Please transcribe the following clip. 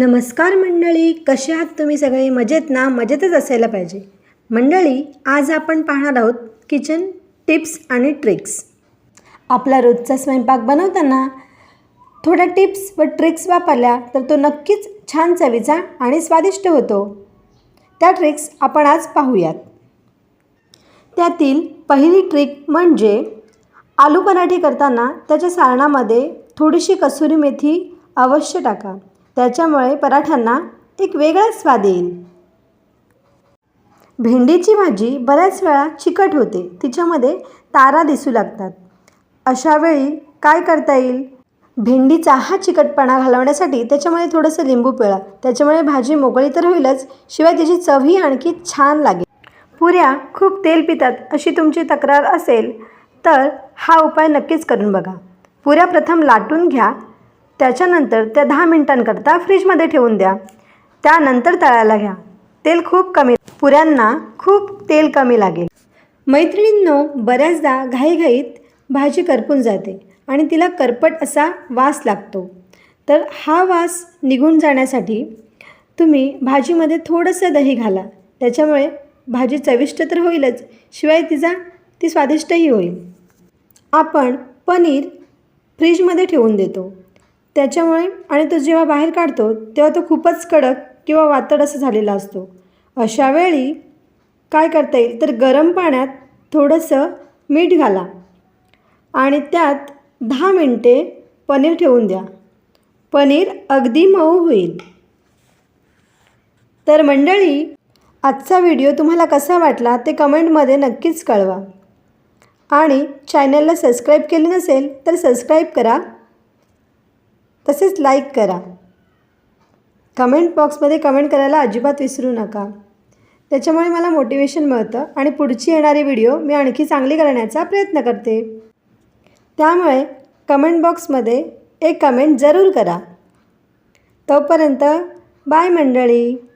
नमस्कार मंडळी कसे आहात तुम्ही सगळे? मजेत ना? मजेतच असायला पाहिजे. मंडळी आज आपण पाहणार आहोत किचन टिप्स आणि ट्रिक्स आपला रोजचा स्वयंपाक बनवताना थोड्या टिप्स व ट्रिक्स वापरल्या तर तो नक्कीच छान चवीचा आणि स्वादिष्ट होतो. त्या ट्रिक्स आपण आज पाहूयात. त्यातील पहिली ट्रिक म्हणजे आलू पराठे करताना त्याच्या सारणामध्ये थोडीशी कसुरी मेथी अवश्य टाका. त्याच्यामुळे पराठ्यांना एक वेगळा स्वाद येईल. भेंडीची भाजी बऱ्याच वेळा चिकट होते. तिच्यामध्ये तारा दिसू लागतात. अशा वेळी काय करता येईल? भेंडीचा हा चिकटपणा घालवण्यासाठी त्याच्यामध्ये थोडंसं लिंबू पिळा. त्याच्यामुळे भाजी मोकळी तर होईलच शिवाय त्याची चवही आणखी छान लागेल. पुऱ्या खूप तेल पितात अशी तुमची तक्रार असेल तर हा उपाय नक्कीच करून बघा. पुऱ्या प्रथम लाटून घ्या. त्याच्यानंतर त्या दहा मिनिटांकरता फ्रीजमध्ये ठेवून द्या. त्यानंतर तळायला घ्या. तेल खूप कमी पुऱ्यांना खूप तेल कमी लागेल. मैत्रिणींनो बऱ्याचदा घाईघाईत भाजी करपून जाते आणि तिला करपट असा वास लागतो. तर हा वास निघून जाण्यासाठी तुम्ही भाजीमध्ये थोडंसं दही घाला. त्याच्यामुळे भाजी चविष्ट तर होईलच शिवाय तिचा ती स्वादिष्टही होईल. आपण पनीर फ्रीजमध्ये ठेवून देतो. त्याच्यामुळे आणि तो जेव्हा बाहेर काढतो तेव्हा तो खूपच कडक किंवा वातड असं झालेला असतो. अशा वेळी काय करता येईल? तर गरम पाण्यात थोडंसं मीठ घाला आणि त्यात दहा मिनटे पनीर ठेवून द्या. पनीर अगदी मऊ होईल. तर मंडळी आजचा व्हिडिओ तुम्हाला कसा वाटला ते कमेंटमध्ये नक्कीच कळवा. आणि चॅनलला सबस्क्राईब केले नसेल तर सबस्क्राईब करा. तसेच लाईक करा. कमेंट बॉक्समध्ये कमेंट करायला अजिबात विसरू नका. त्याच्यामुळे मला मोटिवेशन मिळतं आणि पुढची येणारी व्हिडिओ मी आणखी चांगली करण्याचा प्रयत्न करते. त्यामुळे कमेंट बॉक्समध्ये एक कमेंट जरूर करा. तोपर्यंत बाय मंडळी.